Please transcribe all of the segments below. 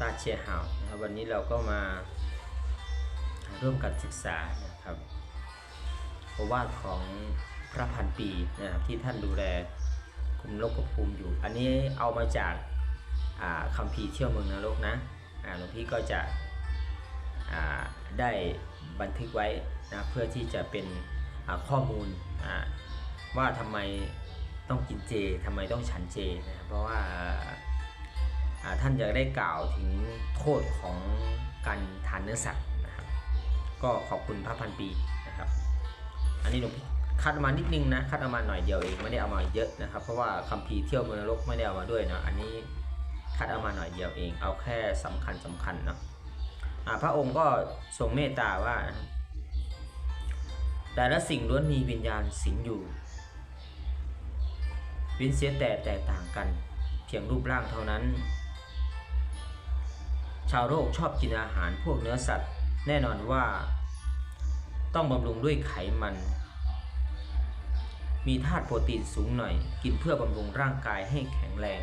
ตาเชียฮาวนะครับวันนี้เราก็มาร่วมกันศึกษานะครับโอวาทของพระพันปีนะครับที่ท่านดูแลคุมโลกภูมิอยู่ อันนี้เอามาจากาคำพีเที่ยวเมืองนรกนะหลวงพี่ก็จะได้บันทึกไว้นะเพื่อที่จะเป็นข้อมูลว่าทำไมต้องกินเจทำไมต้องฉันเจนะเพราะว่า ท่านจะได้กล่าวถึงโทษของการทานเนื้อสัตว์นะครับ ก็ขอบคุณพระพันปีนะครับ อันนี้หลวงพี่คัดเอามานิดนึงนะคัดเอามาหน่อยเดียวเองไม่ได้เอามาเยอะนะครับ เพราะว่าคัมภีร์เที่ยวเมืองนรกไม่ได้เอามาด้วยนะอันนี้คัดเอามาหน่อยเดียวเอง เอาแค่สำคัญสำคัญเนาะอ่าพระองค์ก็ทรงเมตตาว่า แต่ละสิ่งล้วนมีวิญญาณสิงอยู่ วินเสียแต่แตกต่างกัน เพียงรูปร่างเท่านั้น ชาวโลกชอบกินอาหารพวกเนื้อสัตว์ แน่นอนว่า ต้องบำรุงด้วยไขมัน มีธาตุโปรตีนสูงหน่อย กินเพื่อบำรุงร่างกายให้แข็งแรง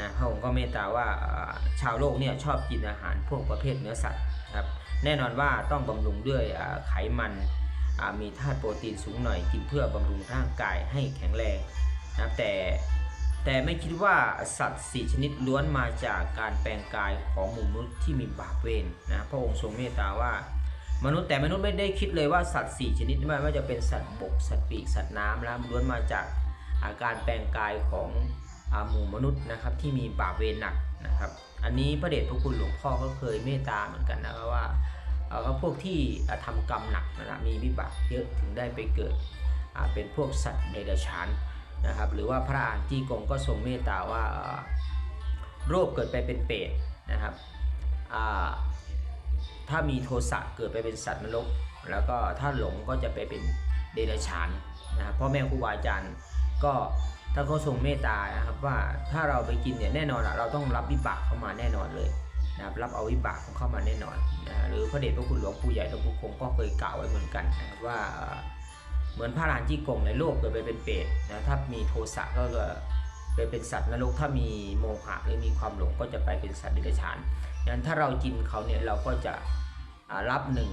นะพระองค์ก็เมตตาว่าชาวโลกเนี่ยชอบกินอาหารพวกประเภทเนื้อสัตว์ครับแน่นอนว่าต้องบำรุงด้วยไขมันมีธาตุโปรตีนสูงหน่อย กินเพื่อบำรุงร่างกายให้แข็งแรงนะครับแต่ แต่ไม่คิดว่าสัตว์สี่ชนิดล้วนมาจากการแปลงกายของหมู่มนุษย์ที่มีบาปเวรนะพระองค์ทรงเมตตาว่ามนุษย์แต่มนุษย์ไม่ได้คิดเลยว่าสัตว์สี่ชนิดไม่ว่าจะเป็นสัตว์บกสัตว์ปีกสัตว์น้ำแล้วล้วนมาจากอาการแปลงกายของอาหมู่มนุษย์นะครับที่มีบาปเวรหนักนะครับ อันนี้พระเดชพระคุณหลวงพ่อก็เคยเมตตาเหมือนกันนะครับว่าเอ่อก็พวกที่อ่าทำกรรมหนักนะดับมีวิบากเยอะถึงได้ไปเกิดเป็นพวกสัตว์เดรัจฉาน นะครับหรือว่าพระอานจีกงก็ทรงเมตตาว่าเอ่อโรคเกิดไปเป็นเปรตนะครับถ้ามีโทสะเกิดไปเป็นสัตว์นรกแล้วก็ถ้าหลงก็จะไปเป็นเดรัจฉานนะครับพ่อแม่ครูบาอาจารย์ก็ถ้าเขาทรงเมตตานะครับว่าถ้าเราไปกินเนี่ยแน่นอนเราต้องรับวิบากเข้ามาแน่นอนเลยนะครับรับเอาวิบากของเข้ามาแน่นอนนะฮะหรือพระเดชพระคุณหลวงปู่ใหญ่หลวงปู่คงก็เคยกล่าวไว้เหมือนกันนะครับว่า เหมือนพระรานจี้กงในโลกเกิดไปเป็นเปรตนะถ้ามีโทสะก็จะไปเป็นสัตว์นรกถ้ามีโมหะหรือมีความหลงก็จะไปเป็นสัตว์เดรัจฉานดังนั้นถ้าเรากินเขาเนี่ยเราก็จะรับหนึ่ง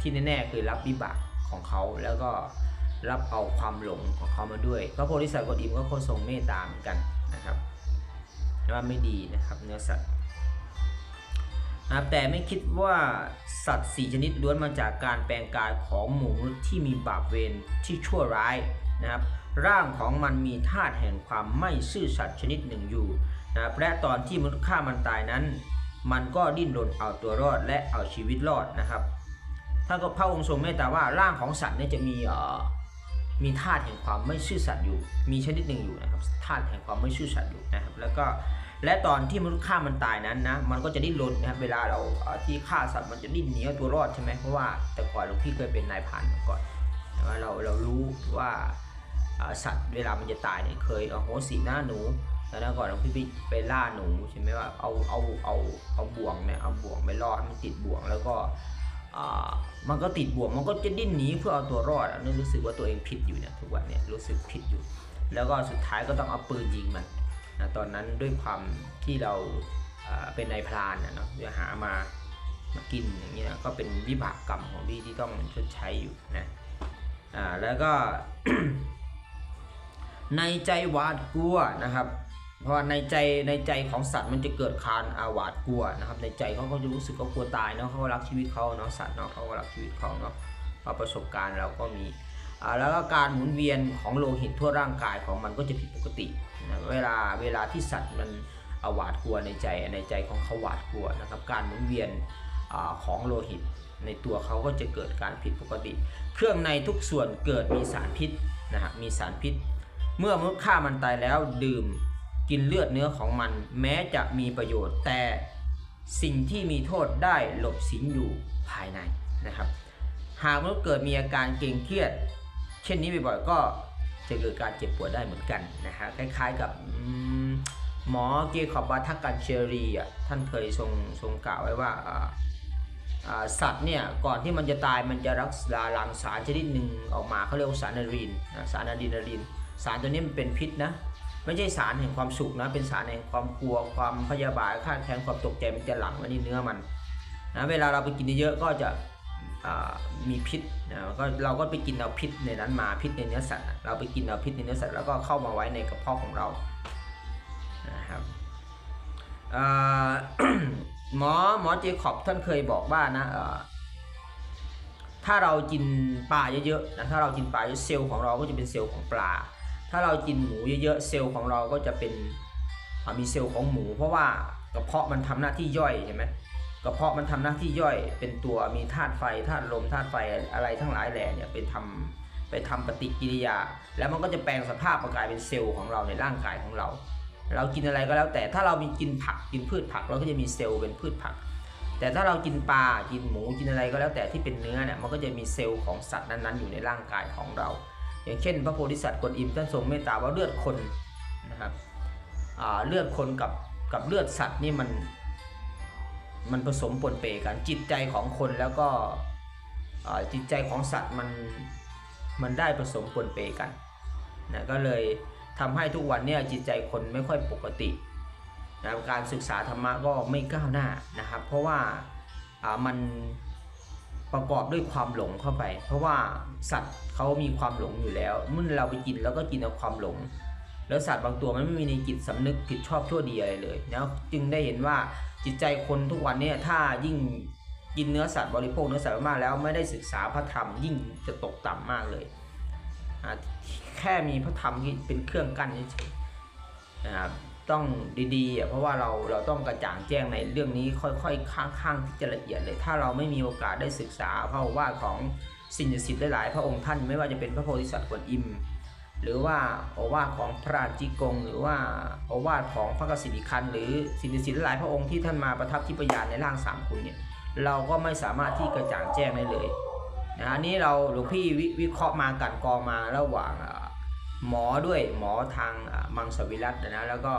ที่แน่ๆคือรับวิบากของเขาแล้วก็รับเอาความหลงของเขามาด้วยพระโพธิสัตว์กดอิมก็ทรงเมตตาเหมือนกันนะครับว่าไม่ดีนะครับเนื้อสัตว์ นะแต่ไม่คิดว่าสัตว์สี่ชนิดล้วนมาจากการแปลงกายของหมูนุษย์ที่มีบาปเวรที่ชั่วร้ายนะครับ ร่างของมันมีธาตุแห่งความไม่ซื่อสัตย์ชนิดหนึ่งอยู่นะครับและตอนที่มนุษย์ฆ่ามันตายนั้น มันก็ดิ้นรนเอาตัวรอดและเอาชีวิตรอดนะครับท่านก็พระองค์ทรงเมตตาว่าร่างของสัตว์เนี่ยจะมีเอ่อมีธาตุแห่งความไม่ซื่อสัตย์อยู่ มีชนิดหนึ่งอยู่นะครับธาตุแห่งความไม่ซื่อสัตย์อยู่นะครับ แล้วก็ และตอนที่มนุษย์ฆ่ามันตายนั้นนะมันก็จะดิ้นรนนะครับเวลาเราที่ฆ่าสัตว์มันจะดิ้นหนีเอาตัวรอดใช่ไหมเพราะว่าแต่ก่อนหลวงพี่เคยเป็นนายพรานมาก่อนแต่ว่าเราเรารู้ว่าสัตว์เวลามันจะตายเนี่ยเคยเอาโหสีหน้าหนูแล้วก่อนหลวงพี่ไปไปล่าหนูใช่ไหมว่าเอาเอาเอาเอาบ่วงเนี่ยเอาบ่วงไปล่อให้มันติดบ่วงแล้วก็มันก็ติดบ่วงมันก็จะดิ้นหนีเพื่อเอาตัวรอดนี่รู้สึกว่าตัวเองผิดอยู่เนี่ยทุกวันเนี่ยรู้สึกผิดอยู่ แล้วก็สุดท้ายก็ต้องเอาปืนยิงมัน นะตอนนั้นด้วยความที่เราเป็นนายพรานนะเนาะจะหามามากินอย่างเงี้ยก็เป็นวิบากกรรมของพี่ที่ต้องชดใช้อยู่นะอ่าแล้วก็ ในใจหวาดกลัวนะครับ เพราะในใจในใจของสัตว์มันจะเกิดคานอาหวาดกลัวนะครับ ในใจเขาก็จะรู้สึกเขากลัวตายเนาะเขารักชีวิตเขาเนาะสัตว์เนาะเขาก็รักชีวิตเขาเนาะเราประสบการณ์เราก็มี แล้วก็การหมุนเวียนของโลหิตทั่วร่างกายของมันก็จะผิดปกตินะเวลาเวลาที่สัตว์มันอาหวาดกลัวในใจในใจของเขาหวาดกลัวนะครับการหมุนเวียนอของโลหิตในตัวเขาก็จะเกิดการผิดปกติ เครื่องในทุกส่วนเกิดมีสารพิษนะฮะมีสารพิษ เมื่อมนุษย์ฆ่ามันตายแล้วดื่มกินเลือดเนื้อของมัน แม้จะมีประโยชน์ แต่สิ่งที่มีโทษได้หลบสิงอยู่ภายในนะครับ หากมนุษย์เกิดมีอาการเกรงเครียด เช่นนี้บ่อยๆก็จะเกิดการเจ็บปวดได้เหมือนกันนะฮะคล้ายๆกับหมอเกคอบบาทักกันเชอรีอะท่านเคยทรงทรงกล่าวไว้ว่าสัตว์เนี่ยก่อนที่มันจะตายมันจะรักษาหลังสารชนิดหนึ่งออกมาเขาเรียกว่าสารอะดรีนนะสารอะดรีนาลีนสารตัวนี้มันเป็นพิษนะไม่ใช่สารแห่งความสุขนะเป็นสารแห่งความกลัวความพยาบาทคาดแค้นความตกใจมันจะหลั่งมาที่เนื้อมันนะเวลาเราไปกินเยอะๆก็จะ มีพิษนะก็เราก็ไปกินเอาพิษในนั้นมาพิษในเนื้อสัตว์ เราไปกินเอาพิษในเนื้อสัตว์แล้วก็เข้ามาไว้ในกระเพาะของเรานะครับอ่าหมอหมอเจคอบท่านเคยบอกว่านะถ้าเรากินปลาเยอะๆนะถ้าเรากินปลาเยอะเซลล์ของเราก็จะเป็นเซลล์ของปลา ถ้าเรากินหมูเยอะๆเซลล์ของเราก็จะเป็นมีเซลล์ของหมู เพราะว่ากระเพาะมันทำหน้าที่ย่อยใช่ไหม กระเพาะมันทำหน้าที่ย่อยเป็นตัวมีธาตุไฟธาตุลมธาตุไฟอะไรทั้งหลายแหล่เนี่ยไปทำไปทำปฏิกิริยา แล้วมันก็จะแปลงสภาพมากลายเป็นเซลล์ของเราในร่างกายของเรา เรากินอะไรก็แล้วแต่ถ้าเรามีกินผักกินพืชผัก เราก็จะมีเซลล์เป็นพืชผัก แต่ถ้าเรากินปลากินหมูกินอะไรก็แล้วแต่ที่เป็นเนื้อเนี่ยมันก็จะมีเซลล์ของสัตว์นั้นๆ อยู่ในร่างกายของเรา อย่างเช่น พระโพธิสัตว์กวนอิมท่านทรงเมตตาว่าเลือดคนนะครับเลือดคนกับกับเลือดสัตว์นี่มัน มันผสมปนเปกัน จิตใจของคนแล้วก็จิตใจของสัตว์มันมันได้ผสมปนเปกันนะก็เลยทำให้ทุกวันเนี่ยจิตใจคนไม่ค่อยปกตินะการศึกษาธรรมะก็ไม่ก้าวหน้านะครับ เพราะว่าอ่ามันประกอบด้วยความหลงเข้าไป เพราะว่าสัตว์เขามีความหลงอยู่แล้วเมื่อเราไปกินแล้วก็กินเอาความหลง แล้วสัตว์บางตัวมันไม่มีในจิตสำนึกผิดชอบชั่วดีอะไรเลยนะจึงได้เห็นว่าจิตใจคนทุกวันเนี่ยถ้ายิ่งกินเนื้อสัตว์บริโภคเนื้อสัตว์มากแล้วไม่ได้ศึกษาพระธรรมยิ่งจะตกต่ำมากเลย แค่มีพระธรรมที่เป็นเครื่องกั้นเฉยๆนะครับต้องดีๆอะเพราะว่าเราเราต้องกระจ่างแจ้งในเรื่องนี้ค่อยๆข้างๆที่จะละเอียดเลย ถ้าเราไม่มีโอกาสได้ศึกษาพระโอวาของสิ่งศักดิ์สิทธิ์หลายๆพระองค์ท่านไม่ว่าจะเป็นพระโพธิสัตว์กวนอิม หรือว่าโอวาทของพระราจิกง หรือว่าโอวาทของพระกสิริคันหรือสิณิสิทธิ์หลายพระองค์ที่ท่านมาประทับที่ประยานในร่างสามคุณเนี่ยเราก็ไม่สามารถที่กระจ่างแจ้งได้เลยนะอันนี้เราหลวงพี่วิวเคราะห์มากันกองมาระหว่างหมอด้วยหมอทางมังสวิรัตนะแล้วก็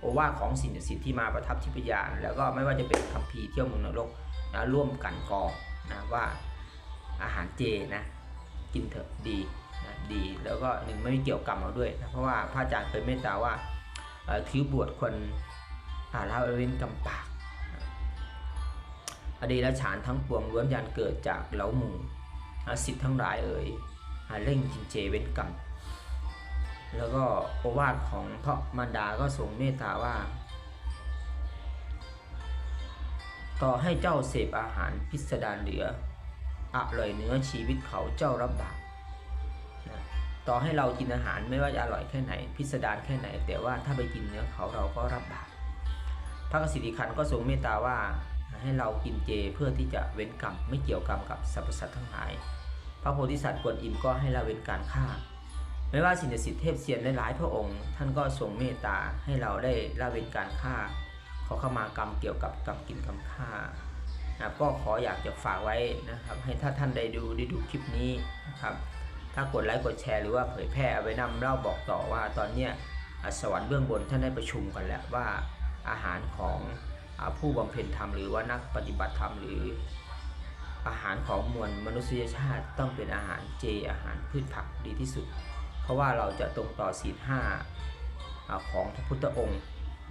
โอวาทของสิ่งศักดิ์สิทธิ์ที่มาประทับที่ปยานแล้วก็ไม่ว่าจะเป็นคัมภีร์เที่ยวเมืองนรกนะร่วมกันกองนะว่าอาหารเจนะกินเถอะดี ดีแล้วก็หนึ่งไม่มีเกี่ยวกรรมเราด้วยนะเพราะว่าพระอาจารย์เคยเมตตาว่าเอ่อถือบวชคนอาละเว้นกรรมปากนะอดีตฉานทั้งปวงล้วนยันเกิดจากเหลาหมู่อาสิทธิ์ทั้งหลายเอ่ยอาเร่งจินเจเว้นกรรมแล้วก็โอวาทของพระมารดาก็ทรงเมตตาว่า ต่อให้เจ้าเสพอาหารพิสดารเหลืออร่อยเนื้อชีวิตเขาเจ้ารับบาป ต่อให้เรากินอาหารไม่ว่าจะอร่อยแค่ไหน พิสดารแค่ไหน แต่ว่าถ้าไปกินเนื้อเขาเราก็รับบาปพระกสิทธิคันก็ทรงเมตตาว่าให้เรากินเจเพื่อที่จะเว้นกรรมไม่เกี่ยวกรรมกับสรรพสัตว์ทั้งหลาย พระโพธิสัตว์กวนอิมก็ให้เราเว้นการฆ่า ไม่ว่าสิ่งศักดิ์สิทธิ์เทพเสียนหลายพระองค์ ท่านก็ทรงเมตตาให้เราได้ละเว้นการฆ่าขอเข้ามากรรมเกี่ยวกับกรรมกินกรรมฆ่านะก็ขออยากจะฝากไว้นะครับ ให้ถ้าท่านได้ดูได้ดูคลิปนี้นะครับ ถ้ากดไลค์กดแชร์หรือว่าเผยแพร่เอาไว้นำเล่าบอกต่อว่าตอนเนี้ยอ่าสวรรค์เบื้องบนท่านได้ประชุมกันแล้วว่าอาหารของผู้บำเพ็ญธรรมหรือว่านักปฏิบัติธรรมหรืออาหารของมวลมนุษยชาติต้องเป็นอาหารเจอาหารพืชผักดีที่สุด เพราะว่าเราจะตรงต่อศีลห้าของพระพุทธองค์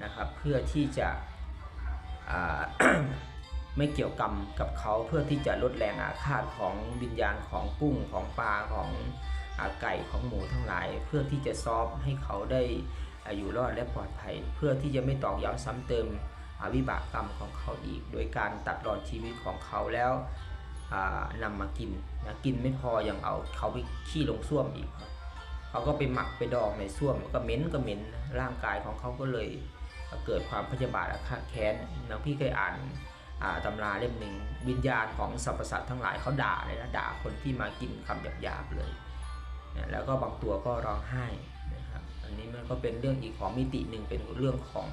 นะครับ เพื่อที่จะ ไม่เกี่ยวกรรมกับเขาเพื่อที่จะลดแรงอาฆาตของวิญญาณของกุ้งของปลาของอาไก่ของหมูทั้งหลาย เพื่อที่จะซอฟให้เขาได้อยู่รอดและปลอดภัย เพื่อที่จะไม่ตอกย้ำซ้ำเติมอวิบากกรรมของเขาอีก โดยการตัดรอนชีวิตของเขาแล้วนำมากินนะกินไม่พอยังเอาเขาไปขี้ลงส้วมอีกเขาก็ไปหมักไปดองในส้วมก็เหม็นก็เหม็นร่างกายของเขาก็เลยเกิดความพยาบาทอาฆาตแค้นนะพี่เคยอ่าน ตำราเล่มหนึ่งวิญญาณของสรรพสัตว์ทั้งหลายเขาด่าเลยนะด่าคนที่มากินคำหยาบๆเลยนะแล้วก็บางตัวก็ร้องไห้นะครับอันนี้มันก็เป็นเรื่องอีกของมิติหนึ่งเป็นเรื่องของ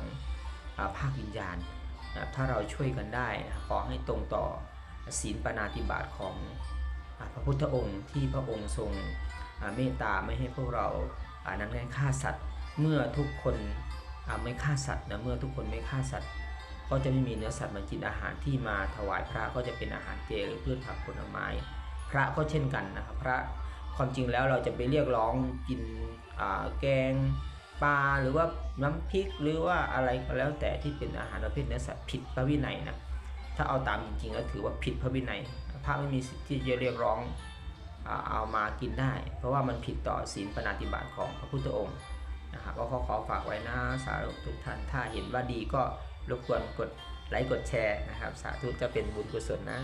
อภาควิญญาณนะถ้าเราช่วยกันได้นะขอให้ตรงต่อศีลปนาติบาตของอพระพุทธองค์ที่พระองค์ทรงเมตตาไม่ให้พวกเรานั้นให้ฆ่าสัตว์ เมื่อทุกคนไม่ฆ่าสัตว์นะเมื่อทุกคนไม่ฆ่าสัตว์ ก็จะไม่มีเนื้อสัตว์มากินอาหารที่มาถวายพระก็จะเป็นอาหารเจหรือพืชผักผลไม้ พระก็เช่นกันนะครับ พระความจริงแล้วเราจะไปเรียกร้องกินแกงปลาหรือว่าน้ำพริกหรือว่าอะไรก็แล้วแต่ที่เป็นอาหารประเภทเนื้อสัตว์ผิดพระวินัยนะถ้าเอาตามจริงๆแล้วถือว่าผิดพระวินัยพระไม่มีสิทธิ์ที่จะเรียกร้องอเอามากินได้ เพราะว่ามันผิดต่อศีลปฏิบัติของพระพุทธองค์นะครับก็ขอขอฝากไว้นะสาธุทุกท่านถ้าเห็นว่าดีก็ รบกวนกดไลค์กดแชร์นะครับ สาธุจะเป็นบุญกุศลนะ